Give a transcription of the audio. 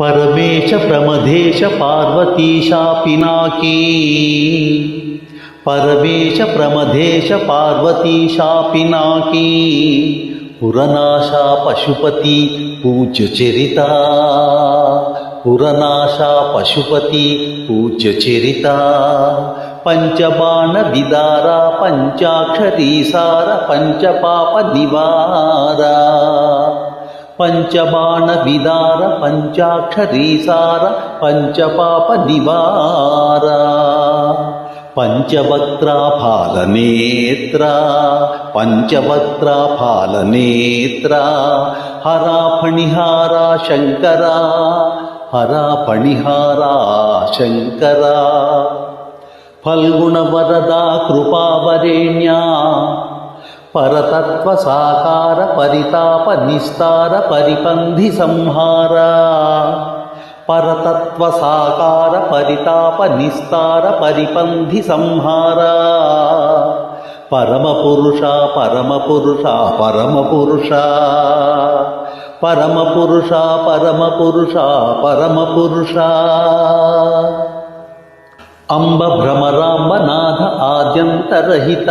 పరమేశ ప్రమదేశ పార్వతీశా పినాకీ పరమేశ ప్రమదేశ పార్వతీశా పినాకీ పురనాశా పశుపతి పూజ్య చరిత. పురనాశ పశుపతి పూజ్య చరిత. పంచబాణ విదార పంచాక్షరీ సార పంచపాప నివారా. పంచబాణ విదార పంచాక్షరీసార పంచపాప నివార పంచవక్త్రాఫాలనేత్ర పంచవక్త్రాఫాలనేత్ర హరా ఫణిహారా శంకరా హరా ఫణిహారా శంకరా. ఫల్గుణవరదా కృపావరేణ్యా పరతత్వ సాకార పరితాప నిస్తార పరిపంధి సంహార పరతత్వ సాకార పరితాప నిస్తార పరిపంధి సంహార పరమపురుష పరమపురుష పరమపురుష. పరమపురుష పరమపురుష పరమపురుష. అంబ భ్రమరాంబనాథ ఆద్యంతరహిత.